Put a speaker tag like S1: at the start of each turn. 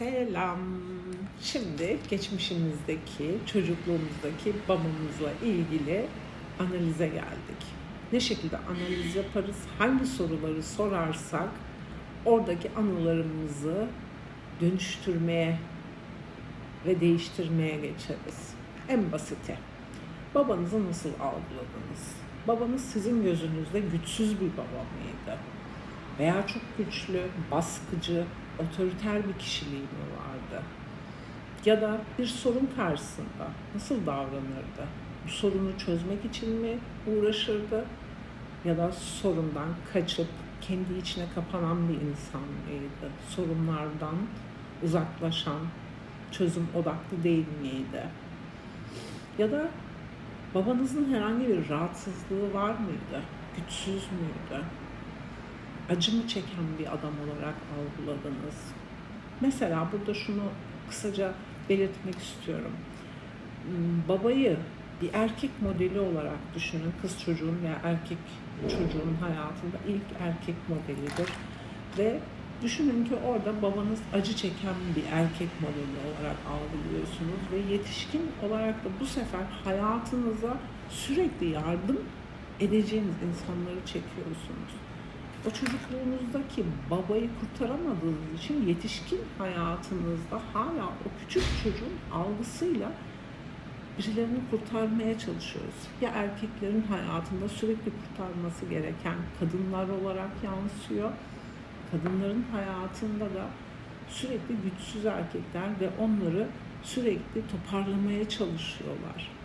S1: Selam. Şimdi geçmişimizdeki, çocukluğumuzdaki babamızla ilgili analize geldik. Ne şekilde analiz yaparız? Hangi soruları sorarsak oradaki anılarımızı dönüştürmeye ve değiştirmeye geçeriz. En basiti. Babanızı nasıl algıladınız? Babanız sizin gözünüzde güçsüz bir baba mıydı? Veya çok güçlü, baskıcı, otoriter bir kişiliği mi vardı? Ya da bir sorun karşısında nasıl davranırdı? Bu sorunu çözmek için mi uğraşırdı? Ya da sorundan kaçıp kendi içine kapanan bir insan mıydı? Sorunlardan uzaklaşan, çözüm odaklı değil miydi? Ya da babanızın herhangi bir rahatsızlığı var mıydı? Güçsüz müydü? Acı mı çeken bir adam olarak algıladınız? Mesela burada şunu kısaca belirtmek istiyorum. Hmm, Babayı bir erkek modeli olarak düşünün. Kız çocuğun veya erkek çocuğun hayatında ilk erkek modelidir. Ve düşünün ki orada babanız acı çeken bir erkek modeli olarak algılıyorsunuz ve yetişkin olarak da bu sefer hayatınıza sürekli yardım edeceğiniz insanları çekiyorsunuz o çocukluğunuzdaki babayı kurtaramadığınız için yetişkin hayatınızda hala o küçük çocuğun algısıyla birilerini kurtarmaya çalışıyoruz. Ya erkeklerin hayatında sürekli kurtarması gereken kadınlar olarak yansıyor. Kadınların hayatında da sürekli güçsüz erkekler ve onları sürekli toparlamaya çalışıyorlar.